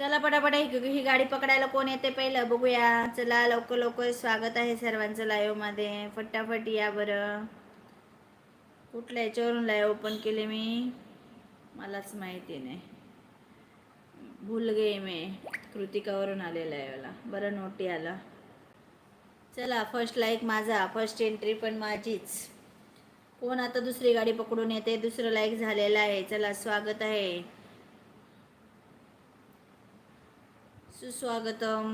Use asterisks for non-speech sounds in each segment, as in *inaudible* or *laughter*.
चला पटापट ही ही गाडी पकडायला कोण येते पहिलं? बघूया. चला लवकर लवकर स्वागत आहे सर्वांचं लाईव्हमध्ये. फटाफट या बरं. कुठल्या याच्यावरून लाईव्ह ओपन केले मी? मलाच माहिती नाही. भूल गे मी. कृतिकावरून आलेला आहे मला बरं नोटी आला. चला फर्स्ट लाईक माझा. फर्स्ट एंट्री पण माझीच. कोण आता दुसरी गाडी पकडून येते? दुसरं लाईक झालेलं आहे. चला स्वागत आहे. सुस्वागतम.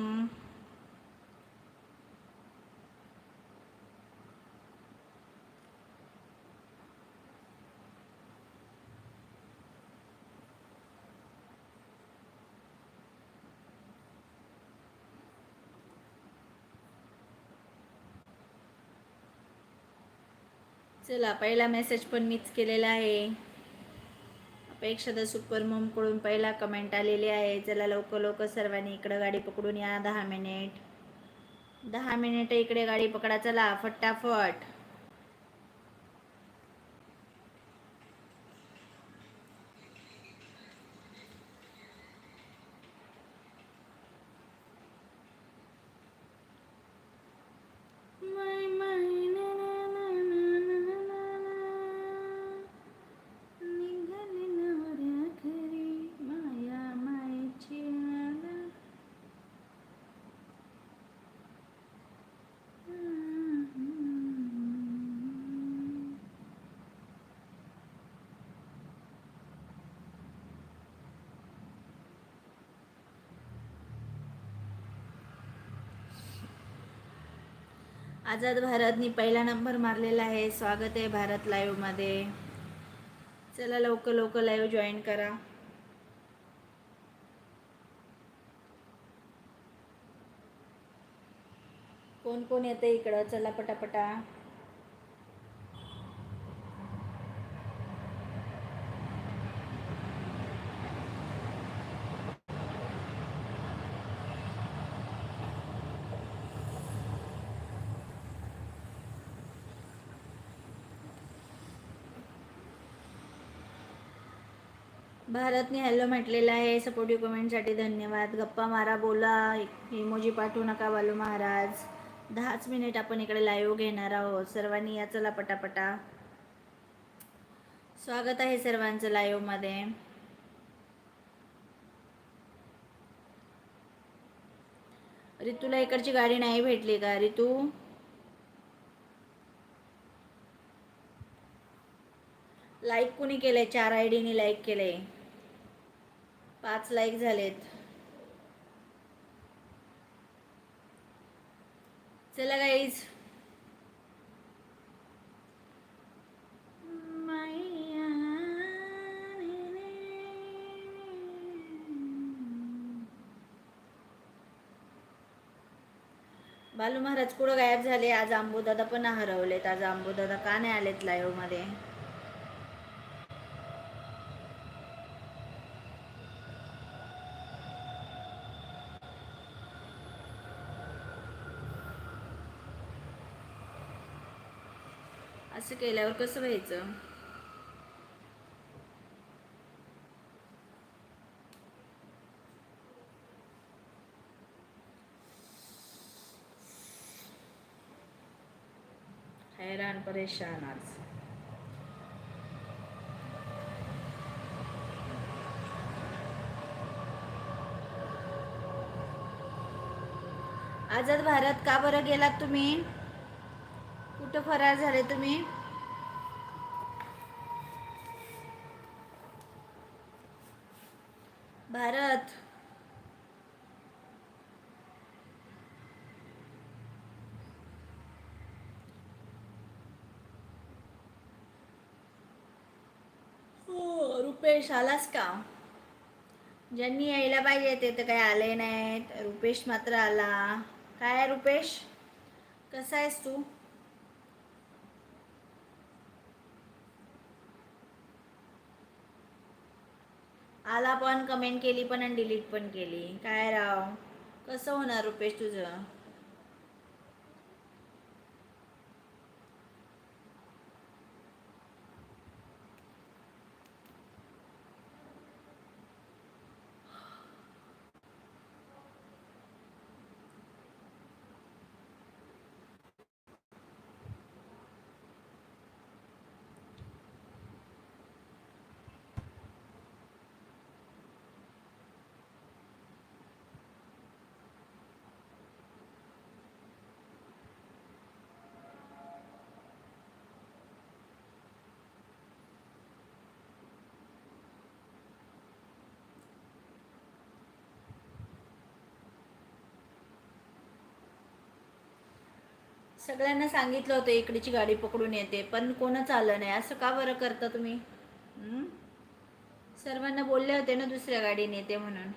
चला पहिला मेसेज पण मीच केलेला आहे. अपेक्षा सुपर मॉमकडून पहिला कमेंट आलेली आहे. चला लवकर लवकर सर्वांनी इकडं गाडी पकडून या. दहा मिनिट दहा मिनिट इकडे गाडी पकडा. चला फटाफट. आझाद भारतनी पहिला नंबर मारलेला आहे. स्वागत आहे भारत लाईव्हमध्ये चला लवकर लवकर लाईव्ह जॉईन करा. कोण कोण येतं इकडं? चला पटापटा. भारतने हॅलो म्हटलेलं आहे. सपोर्टिव्ह कमेंटसाठी धन्यवाद. गप्पा मारा बोला. इमोजी पाठवू नका बालू महाराज. दहाच मिनिट आपण इकडे लाईव्ह घेणार आहोत. सर्वांनी या चला पटापटा. स्वागत आहे सर्वांचं लाईव्हमध्ये रितूला इकडची गाडी नाही भेटली का? रितू? लाईक कुणी केलंय? चार आय डीने लाईक केलंय. पाच लाईक झालेत. चला गाईज बालू महाराज कुठं गायब झाले? आज आंबूदादा पण हरवलेत. आज आंबूदादा का नाही आलेत लाईव्हमध्ये? असं केल्यावर कसं व्हायचं? हैराण परेशान आज. आझाद भारत का बरं गेलात तुम्ही? कुठं फरार झाले तुम्ही भारत हो रुपेश आलास का? ज्यांनी यायला पाहिजे ते तर काही आले नाहीत. रुपेश मात्र आला. काय रुपेश? कसा आहेस तू? आला पण कमेंट केली पण आणि डिलीट पण केली. काय राव? कसं होणार रुपेश तुझं? सगळ्यांना सांगितलं होतं इकडची गाडी पकडून येते पण कोणच आलं नाही. असं का बरं करता तुम्ही? सर्वांना बोलले होते ना दुसऱ्या गाडीने येते म्हणून.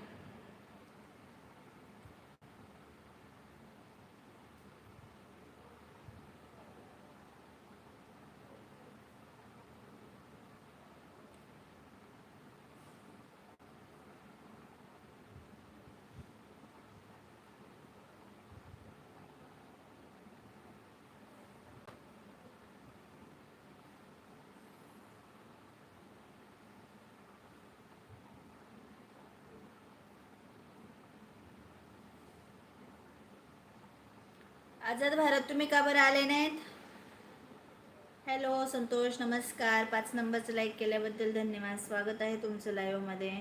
आझाद भारत तुम्ही का बरं आले नाहीत? हॅलो संतोष नमस्कार. पाच नंबरचं लाईक केल्याबद्दल धन्यवाद. स्वागत आहे तुमचं लाईव्हमध्ये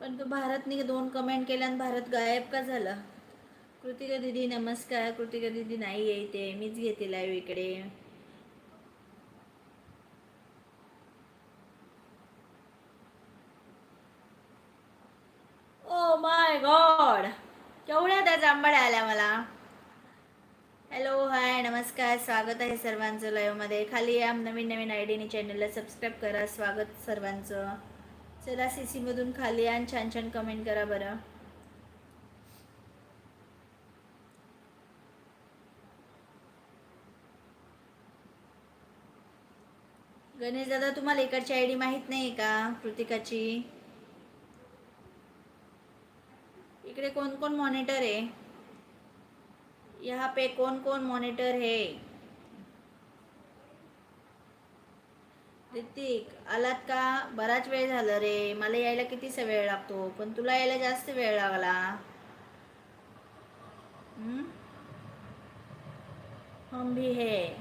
पण तू भारतने दोन कमेंट केल्या आणि भारत गायब का झाला? कृतिका दिदी नमस्कार. कृतिका दिदी नाही आहे इथे. मीच घेते लाईव्ह इकडे. ओ माय गॉड केवढ्या त्या जांभळ्या आल्या मला? हॅलो हाय नमस्कार स्वागत आहे सर्वांचं लाईव्हमध्ये खाली या नवीन नवीन आय डीने चॅनलला सबस्क्राईब करा. स्वागत सर्वांचं. चला सी सीमधून खाली या आणि छान छान कमेंट करा बरं. गणेश दादा तुम्हाला इकडची आय डी माहीत नाही का? कृतिकाची? इकडे कोण कोण मॉनिटर आहे? यहाँ पे कोण कोण मॉनिटर है? ऋतिक आलात का? बराच वेळ झाला रे. मला यायला कितीसा वेळ लागतो? पण तुला यायला जास्त वेळ लागला. हम्म? हम भी है.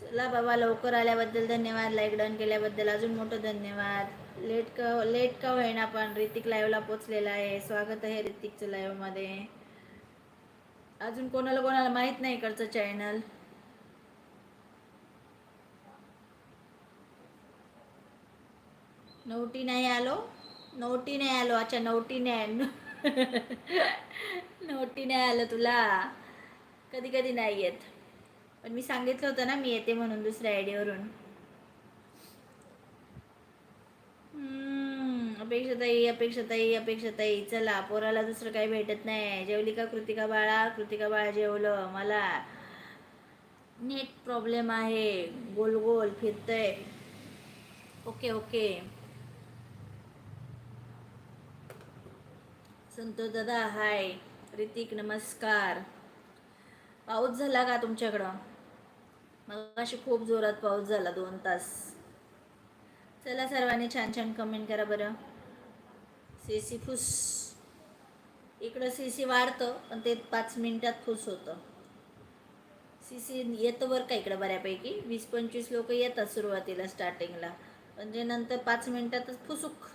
चला बाबा लवकर आल्याबद्दल धन्यवाद. लाईक डन केल्याबद्दल अजून मोठं धन्यवाद. लेट का लेट का होईना पण ऋतिक लाईव्हला पोचलेला आहे. स्वागत आहे ऋतिकचं लाईव्हमध्ये अजून कोणाला कोणाला माहीत नाही इकडचं चॅनल नवटी नाही आलो. नवटी नाही आलो. अच्छा नवटी नाही. *laughs* नवटी नाही आलं तुला. कधी कधी नाही येत. पण मी सांगितलं होतं ना मी येते म्हणून दुसऱ्या आयडीवरून अपेक्षाताई अपेक्षाताई अपेक्षाताई चला पोराला दुसरं काही भेटत नाही. जेवली का कृतिका बाळा? कृतिका बाळा जेवलं. मला नेट प्रॉब्लेम आहे. गोल गोल फिरतय. Okay okay. संतोष दादा हाय. ऋतिक नमस्कार. पाऊस झाला का तुमच्याकडं? मग अशी खूप जोरात पाऊस झाला दोन तास. चला सर्वांनी छान छान कमेंट करा बरं. सी सी फुस इकडं सी सी वाढतं पण ते पाच मिनिटात फुस होतं. सी सी येतं बरं का इकडं बऱ्यापैकी? वीस पंचवीस लोक येतात सुरुवातीला स्टार्टिंगला पण जे नंतर पाच मिनिटातच फुसूक.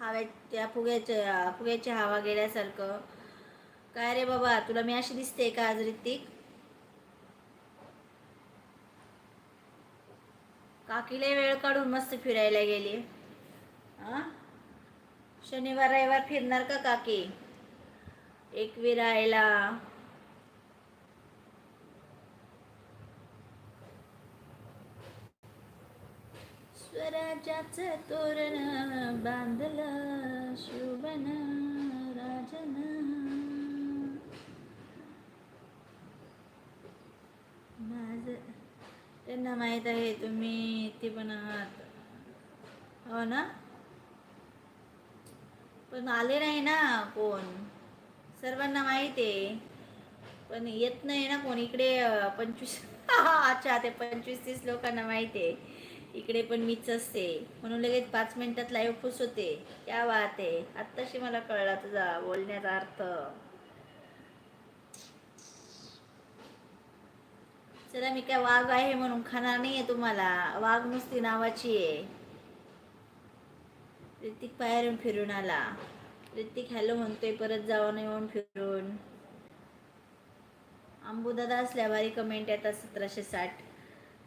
हव्या त्या फुग्याच्या फुग्याची हवा गेल्यासारखं. काय रे बाबा तुला मी अशी दिसते का आज ऋतिक? काकीला वेळ काढून मस्त फिरायला गेली. हां शनिवार रविवार फिरणार का काकी? एक विरायला. स्वराज्याच तोरण बांधलं शुभन राजन. माझ त्यांना माहीत आहे तुम्ही ते पण आहात. हो ना? पण आले नाही ना कोण? सर्वांना माहीत आहे. पण येत नाही ना कोण? इकडे पंचवीस *laughs* अच्छा ते पंचवीस तीस लोकांना माहीत आहे. इकडे पण मीच असते. म्हणून लगेच पाच मिनिटात लाईव्ह खुश होते. क्या बात आहे. आत्ताशी मला कळला तुझा बोलण्याचा अर्थ. चला मी काय वाघ आहे म्हणून खाणार नाही आहे तुम्हाला. वाघ नुसती नावाची आहे. ऋतिक बाहेरून फिरून आला. ऋतिक हॅलो म्हणतोय परत जावं नाही म्हणून फिरून. आंबूदादा असल्या भारी कमेंट येतात सतराशे साठ.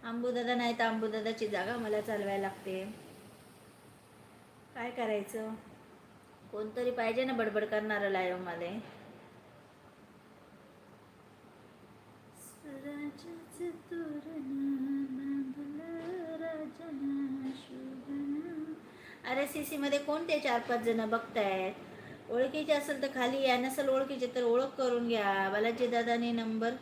आंबूदादा नाही तर आंबूदादाची जागा मला चालवायला लागते. काय करायचं? कोणतरी पाहिजे ना बडबड करणारं लाईव्ह मला स्वराज्याचं तोरण बांधलं सी शोभनं. मध्ये कोणते चार पाच जण बघतायत? ओळखीचे असेल तर खाली या नसेल ओळखीचे तर ओळख करून घ्या. बालाजी दादाने नंबर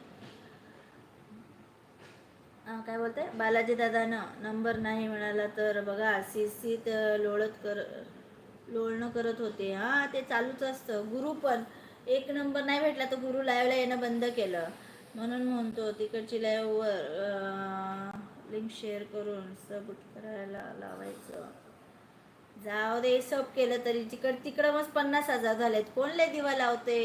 हा, काय बोलताय? बालाजी दादानं नंबर नाही मिळाला तर बघा सी सी तर लोळत कर लोळणं करत होते. हा ते चालूच असतं. गुरु पण एक नंबर नाही भेटला तर गुरु लाईव्हला येणं बंद केलं. म्हणून म्हणतो तिकडची लाईव्हवर लिंक शेअर करून सब करायला लावायचं. जाऊ दे सब केलं तरी. तिकड तिकडं मग पन्नास हजार झालेत. कोण लय दिवा लावते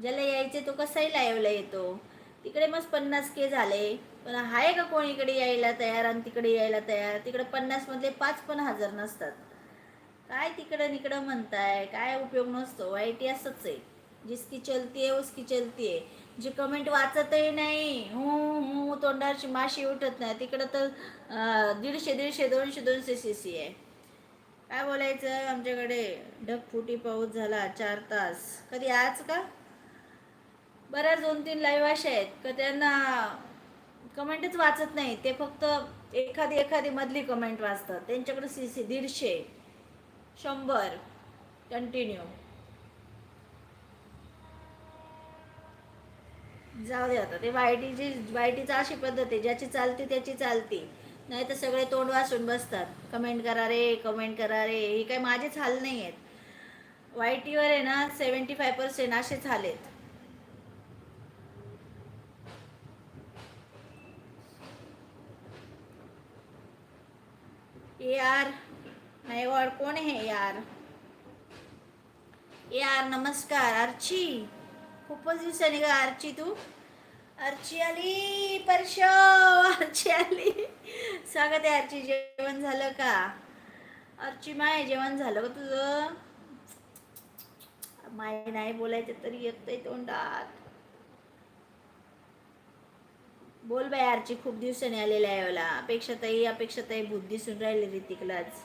ज्याला यायचे तो कसाही लाईव्हला येतो. तिकडे मग पन्नास के झाले. पण आहे का कोण इकडे यायला तयार आणि तिकडे यायला तयार? तिकडे पन्नास मधले पाच पण हजार नसतात. काय तिकडं निकडं म्हणताय? काय उपयोग नसतो? वाईट असंच आहे. जिसकी चलती आहे उसकी चलती आहे जे कमेंट वाचतही नाही. हू हू तोंडाची माशी उठत नाही. तिकडं तर दीडशे दीडशे दोनशे दोनशे सी सी आहे. काय बोलायचं आमच्याकडे? ढगफुटी पाऊस झाला चार तास. कधी आज का? बऱ्याच दोन तीन लाईव्ह अशा आहेत. का त्यांना कमेंटच वाचत नाही. ते फक्त एखादी एखादी मधली कमेंट वाचतात. त्यांच्याकडे सी सी दीडशे. शंभर. कंटिन्यू जाऊ दे आता. ते वायटीची वायटीची अशी पद्धत आहे ज्याची चालते त्याची चालती. नाही तर सगळे तोंड वाचून बसतात. कमेंट करा रे कमेंट करा रे. हे काय माझेच हाल नाही आहेत वायटीवर आहे ना सेवन्टी फाय पर्सेंट असेच हाल आहेत. ए यार नाही वाड कोण आहे यार ए यार नमस्कार अर्ची खूपच दिवसांनी का आरची तू. आर्ची आली परश आरची आली. स्वागत आहे आरची जेवण झालं का? अर्ची माय जेवण झालं का तुझं? माय नाही बोलायचं तरी येतंय तोंडात. बोल बाय आरची खूप दिवसांनी आलेला आहे मला अपेक्षाताई अपेक्षाताई भूत दिसून राहिले ऋतिकलाच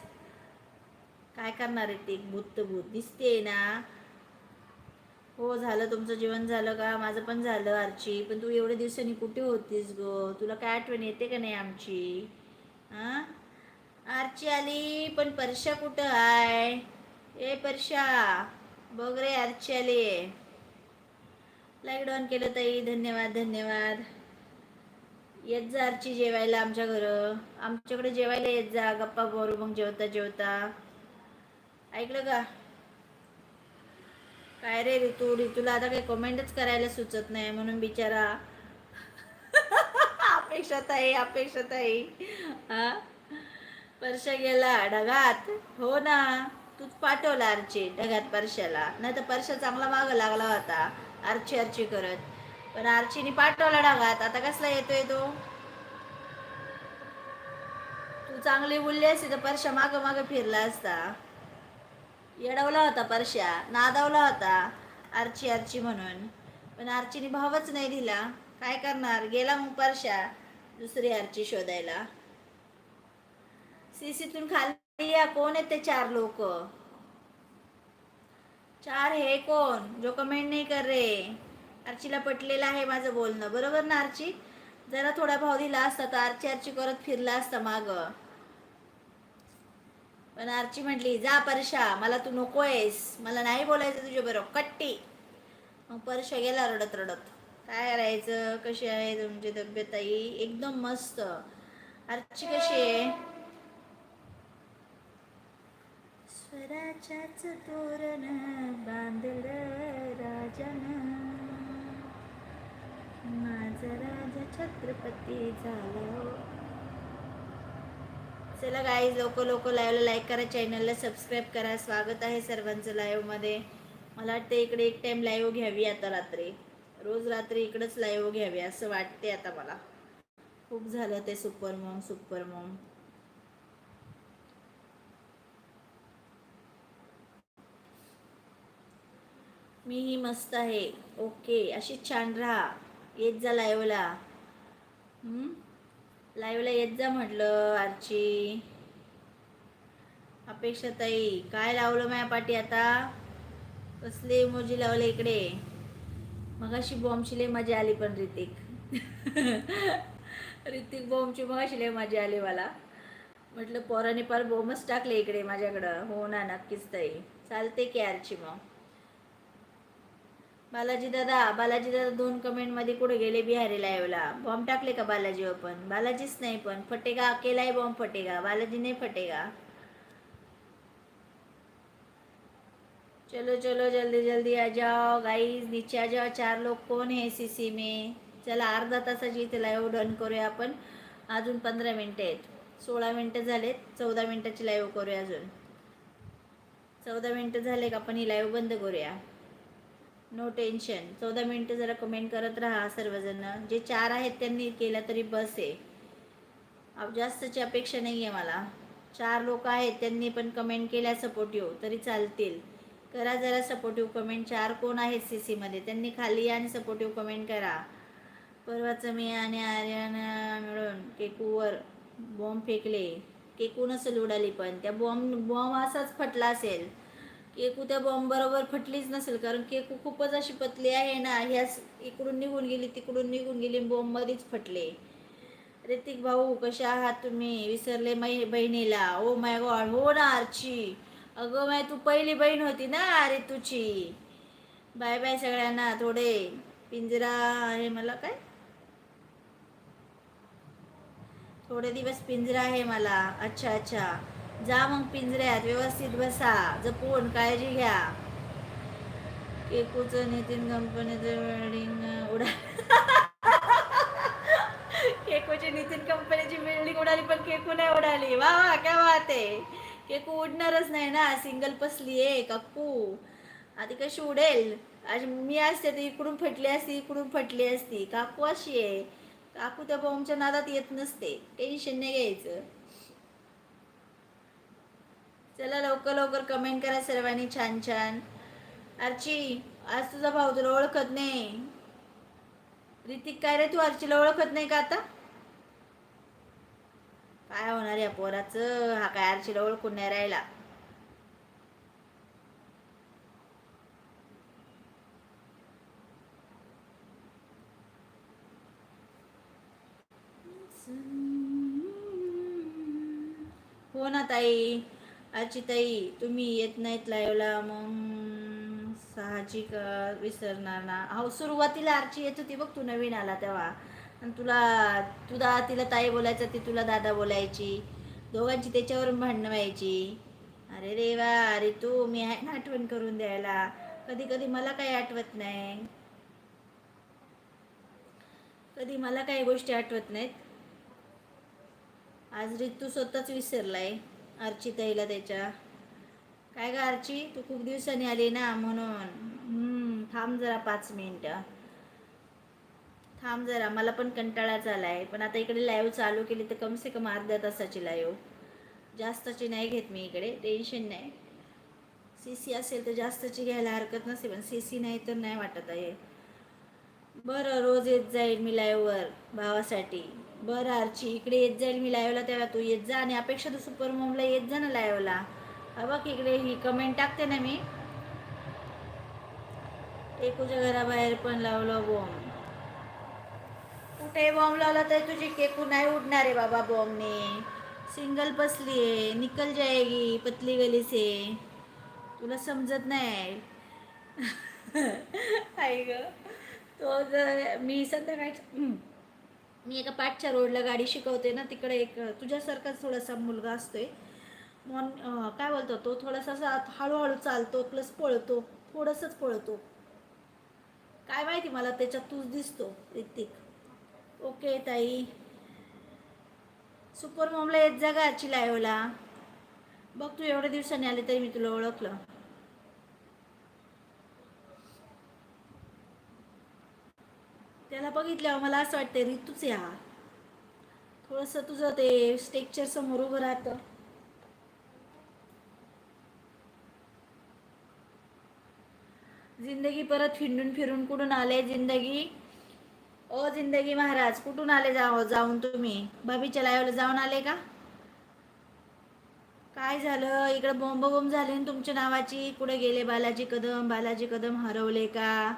काय करणार ऋतिक भूत तर भूत दिसते ना. हो झालं तुमचं जेवण झालं का? माझं पण झालं आरची. पण तू एवढ्या दिवसांनी कुठे होतीस गो? तुला काय आठवण येते का नाही आमची? हा? आरची आली पण परशा कुठं आहे ए परशा बघ रे आरची आली. लाईक ऑन केलं ताई. धन्यवाद धन्यवाद. येत जा आरची जेवायला आमच्या घर. आमच्याकडे जेवायला येत जा. गप्पा मारू मग जेवता जेवता. ऐकलं का? काय रे ऋतू? ऋतूला आता काही कमेंटच करायला सुचत नाही म्हणून बिचारा. अपेक्षात आहे अपेक्षात आहे हा? परशा गेला ढगात. हो ना तूच पाठवला आरची ढगात परशाला नाही तर परशा चांगला माग लागला होता आरची आरची करत. पण आर्चीने पाठवला ढगात. आता कसला येतोय तो? तू चांगली बोलली असती तर परशा माग माग फिरला असता. येडवला होता परश्या नादावला होता आर्ची आर्ची म्हणून. पण आर्चीने भावच नाही दिला. काय करणार? गेला मग परश्या दुसरी आर्ची शोधायला. सीसीतून खाली या. कोण आहेत ते चार लोक? चार हे कोण? जो कमेंट नाही कर रे. आर्चीला पटलेलं आहे माझं बोलणं. बरोबर ना आर्ची? जरा थोडा भाव दिला असता तर आर्ची आर्ची करत फिरला असता मागं. पण आर्ची म्हटली जा परशा मला तू नकोयस. मला नाही बोलायचं तुझ्या बरोबर कट्टी. मग परशा गेला रडत रडत. काय करायचं? कशी आहे तुमची तब्येत आई एकदम मस्त. आर्ची कशी आहे? स्वराच्याच तोरण बांधलं राजानं. माझा राजा छत्रपती झाला. चला गाईज लोक लोक लाईव्हला लाईक करा चॅनलला सबस्क्राईब करा. स्वागत आहे सर्वांचं लाईव्हमध्ये मला वाटतं इकडे एक टाइम लाईव्ह घ्यावी आता रात्री. रोज रात्री इकडंच लाईव्ह घ्यावी असं वाटते आता मला. खूप झालं ते सुपर मॉम सुपर मॉम मीही मस्त आहे. ओके अशी छान राहा. येत जा लाईव्हला लाईव्हला येत जा म्हटलं आरची. अपेक्षा ताई काय लावलं माझ्या पाठी आता? कसले इमोजी लावले इकडे? मगाशी बॉम्बची लय मजा आली पण ऋतिक ऋतिक बॉम्बची मगाशी लय मजा आली मला. म्हटलं पोराने पार बॉम्बच टाकले इकडे माझ्याकडं. हो ना नक्कीच ताई. चालते की आरची मग. बालाजी दादा बालाजी दादा दोन कमेंटमध्ये कुठे गेले बिहारी लाईव्हला बॉम्ब टाकले का बालाजी पण? बालाजीच नाही पण. फटेगा केलाय बॉम्ब फटेगा. बालाजी नाही फटेगा. चलो चलो जल्दी जल्दी आ जाओ. गाईज नीचे आ जाओ. चार लोग कौन है सी में? चला अर्धा तासाची इथे लाईव्ह डन करूया आपण. अजून पंधरा मिनटं आहेत. सोळा मिनटं झालेत. चौदा मिनटाची लाईव्ह करूया अजून. चौदा मिनटं झाले का आपण ही लाईव्ह बंद करूया. नो टेन्शन चौदा मिनटं जरा कमेंट करत राहा सर्वजण. जे चार आहेत त्यांनी केलं तरी बस आहे. जास्तची अपेक्षा नाही आहे मला. चार लोक आहेत त्यांनी पण कमेंट केल्या सपोर्टिव्ह तरी चालतील. करा जरा सपोर्टिव्ह कमेंट चार कोण आहेत सी सीमध्ये त्यांनी खाली आणि सपोर्टिव्ह कमेंट करा. परवाचं मी आणि आर्यन मिळून केकूवर बॉम्ब फेकले. केकूनच उडाली पण. त्या बॉम्ब बॉम्ब असाच फटला असेल. केकू त्या बॉम्ब बरोबर फटलीच नसेल कारण केकू खूपच अशी पतली आहे ना ह्याच इकडून निघून गेली तिकडून निघून गेली बॉम्ब मध्येच फटले. ऋतिक भाऊ कशा आहात तुम्ही? विसरले मै बहिणीला. ओ माय गॉड हो ना आरची. अगं माय तू पहिली बहीण होती ना ऋतूची. बाय बाय सगळ्यांना थोडे. पिंजरा आहे मला काय? थोडे दिवस पिंजरा आहे मला. अच्छा अच्छा. जा मग पिंजऱ्यात व्यवस्थित बसा जपून काळजी घ्या. केकूचं नितीन कंपनीचं बिल्डिंग उडा. केकूची नितीन कंपनीची बिल्डिंग उडाली पण केकू नाही उडाली. वा वा काय बात आहे. केकू उडणारच नाही ना सिंगल पसली आहे काकू आधी कशी उडेल? आज मी असते तर इकडून फटली असती इकडून फटली असती. काकू अशी आहे. काकू त्या बॉम्बच्या नादात येत नसते. टेन्शन नाही घ्यायचं. चला लवकर लवकर कमेंट करा सर्वांनी छान छान. आरची आज तुझा भाऊ तुला ओळखत नाही. रितिक काय रे तू आरचीला ओळखत नाही का आता? काय होणार या पोराचं? हा काय आरचीला ओळखून नाही राहिला. हो ना ताई. आजी ताई तुम्ही येत नाहीत लाईव्हला मग साहजिक विसरणार ना? हो सुरुवातीला आरची येत होती बघ तू नवीन आला तेव्हा. आणि तुला तुला तिला ताई बोलायचं ती तुला दादा बोलायची. दोघांची त्याच्यावरून भांडणं व्हायची. अरे रे वा अरे तू मी आहे ना आठवण करून द्यायला. कधी कधी मला काही आठवत नाही. कधी मला काही गोष्टी आठवत नाहीत. आज रितू स्वतःच विसरलाय. अर्चिताईला ताईला त्याच्या. काय ग आरची? तू खूप दिवसांनी आली ना म्हणून. थांब जरा पाच मिनिटं. थांब जरा मला पण कंटाळाच आलाय पण आता इकडे लाईव्ह चालू केली तर कम से कम अर्ध्या तासाची लाईव्ह जास्तची नाही घेत मी इकडे टेन्शन नाही. सी सी असेल तर जास्तची घ्यायला हरकत नसेल पण सी सी नाही तर नाही वाटत आहे. बरं रोज येत जाईल मी लाईव्हवर भावासाठी. बरं आरची इकडे येत जाईल मी लाईव्हला तेव्हा तू येत जा आणि अपेक्षा तू सुपर मॉमला येत जा ना लाईव्हला. बघ इकडे ही कमेंट टाकते ना मी. केकूच्या घराबाहेर पण लावलं बॉम्ब कुठे बॉम्ब लावला तर तुझी केकू नाही उडणार आहे बाबा बॉम्बने सिंगल पसली आहे निकल जाएगी पतली गली से. तुला समजत नाही. *laughs* आहे ग. तो जर मी संध्याकाळी मी एका पाठच्या रोडला गाडी शिकवते ना तिकडे एक तुझ्यासारखाच थोडासा मुलगा असतोय. मॉन काय बोलतो तो? थोडासा असा हळूहळू चालतो प्लस पळतो थोडंसंच पळतो. काय माहिती मला त्याच्यात तूच दिसतो ऋतिक. ओके ताई. सुपर मॉमला येत जा का बघ तू एवढ्या दिवसांनी आले तरी मी तुला ओळखलं. त्याला बघितल्यावर मला असं वाटतं ऋतूच या थोडंसं तुझं ते स्टेक्चर समोर उभं राहतं. जिंदगी परत फिंडून फिरून कुठून आले? जिंदगी? ओ जिंदगी महाराज कुठून आले जाव जाऊन तुम्ही? भाभीच्या लाईव्हला जाऊन आले का? काय झालं? इकडे बोंब बोंब झाले तुमच्या नावाची? कुठे गेले बालाजी कदम? बालाजी कदम हरवले का?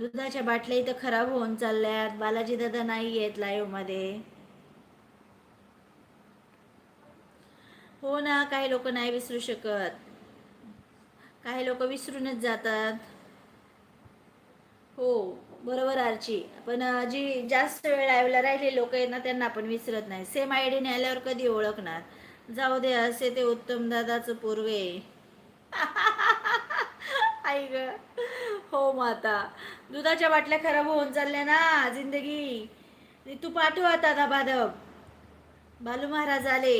दुधाच्या बाटल्या इथं खराब होऊन चालल्यात. बालाजी दादा नाही येत लाईव्हमध्ये. हो ना काही लोक नाही विसरू शकत. काही लोक विसरूनच जातात. हो बरोबर आरची. पण जी जास्त वेळ लाईव्हला राहिले लोक आहेत ना त्यांना आपण विसरत नाही. सेम आय डीने आल्यावर कधी ओळखणार? जाऊ दे असे ते उत्तम दादाचं पूर्वे *laughs* आई ग. हो माता. दुधाच्या बाटल्या खराब होऊन चालल्या ना जिंदगी. तू पाठव आता धबाधब बालू महाराज आले.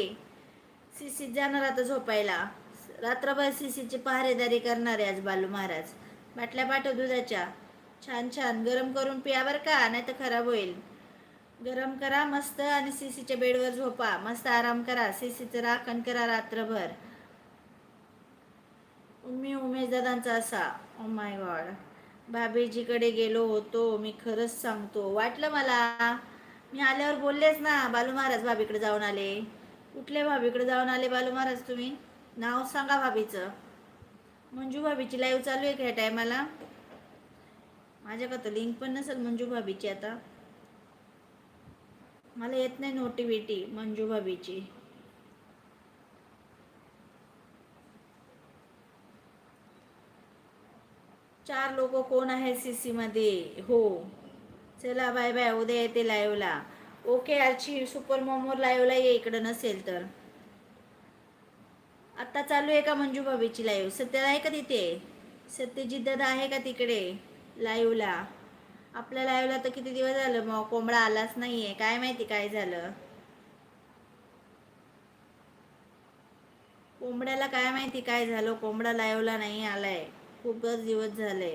सीसीत जाणार आता झोपायला. रात्रभर सीसीची पहारेदारी करणार आहे आज बालू महाराज. बाटल्या पाठव दुधाच्या. छान छान. गरम करून पिया बर का नाही तर खराब होईल. गरम करा मस्त आणि सीसीच्या बेडवर झोपा. मस्त आराम करा. सीसीचं राखण करा रात्रभर. मी उमेश दादांचा असा. ओ माय गॉड भाभीजीकडे गेलो होतो. मी खरंच सांगतो. वाटलं मला? मी आल्यावर बोललेच ना बालू महाराज भाभीकडे जाऊन आले. कुठल्या भाभीकडे जाऊन आले बालू महाराज तुम्ही? नाव सांगा भाभीचं. मंजू भाभीची लाईव्ह चालू आहे का ह्या टायमाला माझ्याकडं तर लिंक पण नसेल मंजू भाभीची आता. मला येत नाही नोटिव्हिटी मंजू भाभीची. चार लोक कोण आहे सी सी मध्ये? हो. चला बाय बाय उद्या येते लाईव्हला ओके आरची सुपर मोमोर लाईव्हला ये. इकडं नसेल तर. आत्ता चालू आहे का मंजू भाभीची लाईव्ह सत्य आहे का तिथे? सत्यजित दादा आहे का तिकडे? लाईव्हला आपल्या लाईव्हला तर किती दिवस झालं? मग कोंबडा आलाच नाही आहे काय माहिती काय झालं? कोंबड्याला काय माहिती काय झालं? कोंबडा लाईव्हला नाही आलाय. खूपच दिवस झाले.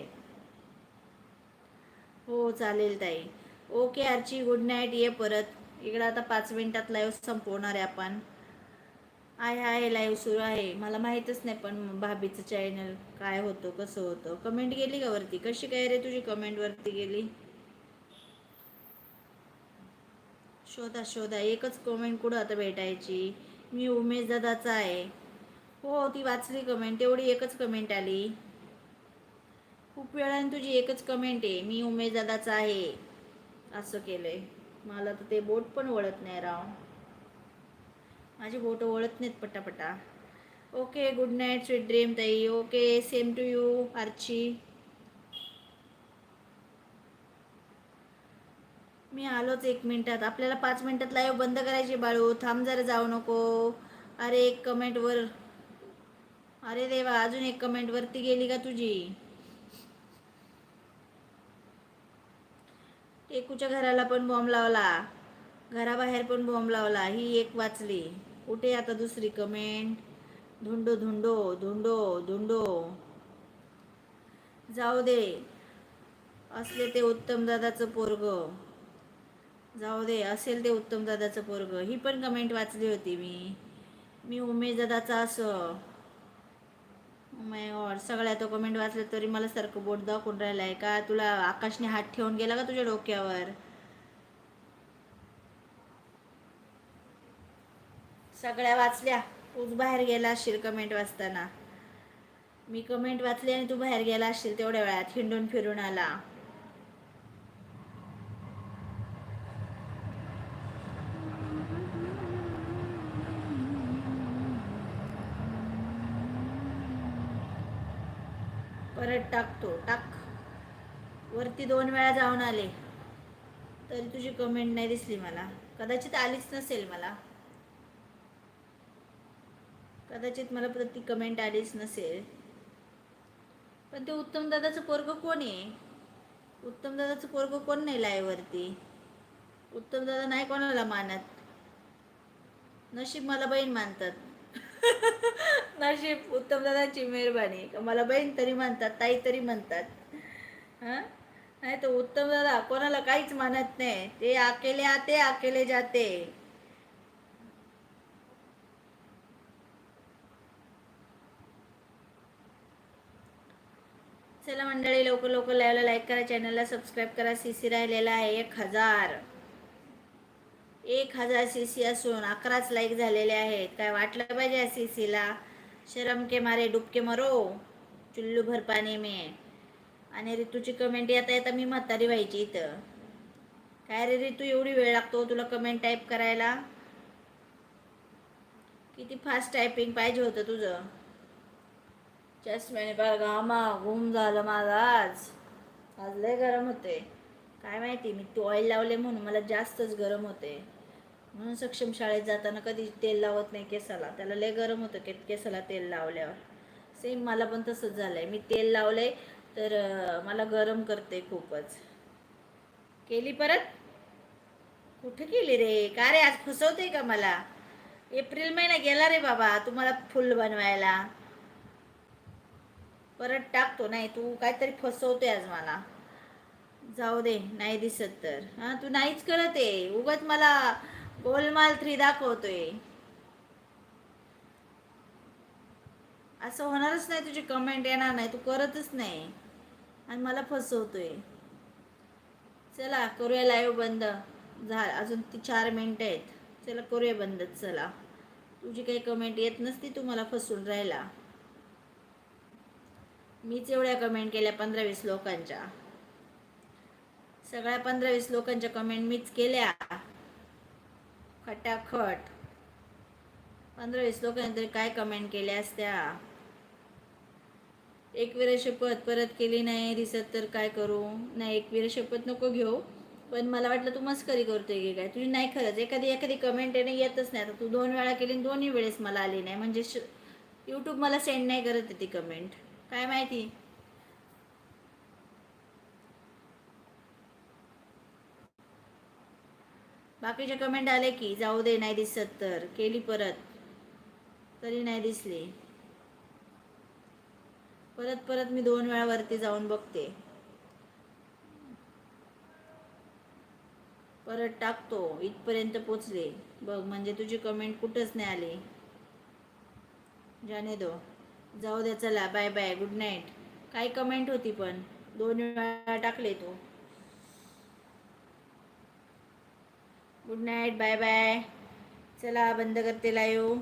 हो चालेल ताई. ओके आरची गुड नाईट ये परत. इकडं आता पाच मिनिटात लाईव्ह संपवणार आहे आपण. आहे आहे लाईव्ह सुरू आहे. मला माहीतच नाही पण भाभीचं चॅनल काय होतं कसं होतं. कमेंट गेली का वरती? कशी काय रे तुझी कमेंट वरती गेली? शोधा शोधा. एकच कमेंट कुठं आता भेटायची? मी उमेश दादाचा आहे. हो ती वाचली कमेंट तेवढी एकच कमेंट आली. खूप वेळाने तुझी एकच कमेंट आहे मी उमेशदादाचा आहे. असं केलं आहे मला तर ते बोट पण ओळत नाही राव. माझी बोट वळत नाहीत पटापटा. Okay good night sweet dream ताई. Okay same to you Archi. मी आलोच एक मिनिटात. आपल्याला पाच मिनिटात लाईव्ह बंद करायची बाळू. थांब जरा जाऊ नको. अरे एक कमेंटवर अरे देवा अजून एक कमेंट वरती गेली का तुझी? एकूच्या घराला पण बॉम्ब लावला. घराबाहेर पण बॉम्ब लावला. ही एक वाचली. कुठे आता दुसरी कमेंट धुंडो धुंडो धुंडो धुंडो. जाऊ दे. असले ते उत्तम दादाचं पोरग. जाऊ दे. असेल ते उत्तम दादाचं पोरग. ही पण कमेंट वाचली होती मी. मी उमेश दादाचा असं. Oh माय गॉड सगळ्या तो कमेंट वाचलं तरी मला सारखं बोट दाखवून राहिलाय का? तुला आकाशने हात ठेवून गेला का तुझ्या डोक्यावर? सगळ्या वाचल्या. तूच बाहेर गेला असशील कमेंट वाचताना. मी कमेंट वाचली आणि तू बाहेर गेला असशील तेवढ्या वेळात हिंडून फिरून आला. परत टाकतो. टाक. वरती दोन वेळा जाऊन आले. तरी तुझी कमेंट नाही दिसली मला. कदाचित आलीच नसेल मला. कदाचित मला परत ती कमेंट आलीच नसेल. पण ते उत्तम दादाचं पोरग कोण आहे? उत्तम दादाचं पोरग कोण नाही लायवरती उत्तम दादा नाही कोणाला मानत. नशीब मला बहीण मानतात. नशीब उत्तम दादाची मेहरबानी. मला बहीण तरी म्हणतात ताई तरी म्हणतात. हां? नाही तर उत्तम दादा कोणाला काहीच मानत नाही. ते अकेले आते अकेले जाते. चला मंडळी लवकर लवकर लाईव्हला लाईक करा चॅनलला सबस्क्राईब करा. सी सी राहिलेला आहे एक हजार. एक हजार सी सी असून अकराच लाईक झालेले आहेत. काय वाटलं पाहिजे या सी सीला शरम के मारे डुबके मरो. चुल्लू भर पाणी मे. आणि ऋतूची कमेंट येता येता मी म्हातारी व्हायची इथं. काय रे ऋतू एवढी वेळ लागतो तुला कमेंट टाईप करायला? किती फास्ट टायपिंग पाहिजे होतं तुझं? चष्म्याने पार घामा घुम झालं माझं आज. आज लय गरम होते काय माहिती मी तू ऑइल लावले म्हणून मला जास्तच गरम होते म्हणून सक्षम शाळेत जाताना कधी तेल लावत नाही केसाला. त्याला लय गरम होतं के केसाला तेल लावल्यावर. सेम मला पण तसंच झालंय. मी तेल लावलंय तर मला गरम करते खूपच. केली परत? कुठे केली रे? का रे आज फसवते का मला? एप्रिल महिना गेला रे बाबा तुम्हाला फुल बनवायला. परत टाकतो नाही तू काहीतरी फसवते आज मला. जाऊ दे नाही दिसत तर. हा तू नाहीच करत आहे. उगत मला गोलमाल थ्री दाखवतोय असं होणारच नाही तुझी कमेंट येणार नाही तू करतच नाही. आणि मला फसवतोय. चला करूया लाईव्ह बंद. झा अजून ती चार मिनटं आहेत. चला करूया बंद चला. तुझी काही कमेंट येत नसती तू मला फसून राहिला. मीच एवढ्या कमेंट केल्या पंधरा वीस लोकांच्या. सगळ्या पंधरा वीस लोकांच्या कमेंट मीच केल्या. खटाखट. पंधरा वीस लोकांनी तरी काय कमेंट केल्या असत्या? एक वेळ शपथ परत केली नाही दिसत तर काय करू? नाही एक वेळ शपथ नको घेऊ. पण मला वाटलं तू मस्करी करतोय की काय? तुझी नाही खरंच. एखादी एखादी कमेंट येणं येतच नाही. आता तू दोन वेळा केली आणि दोन्ही वेळेस मला आली नाही. म्हणजे श यूट्यूब मला सेंड नाही करत ती कमेंट काय माहिती? बाकीचे कमेंट आले की जाऊ दे नाही दिसत तर. केली परत. तरी नाही दिसली. परत परत मी दोन वेळा वरती जाऊन बघते. परत टाकतो. इथपर्यंत पोचले. बघ म्हणजे तुझी कमेंट कुठंच नाही आली. जाने दो. जाऊ दे चला. बाय बाय गुड नाईट काय कमेंट होती पण. दोन वेळा टाकले तू. गुड नाईट बाय बाय चला बंद करते लाईव्ह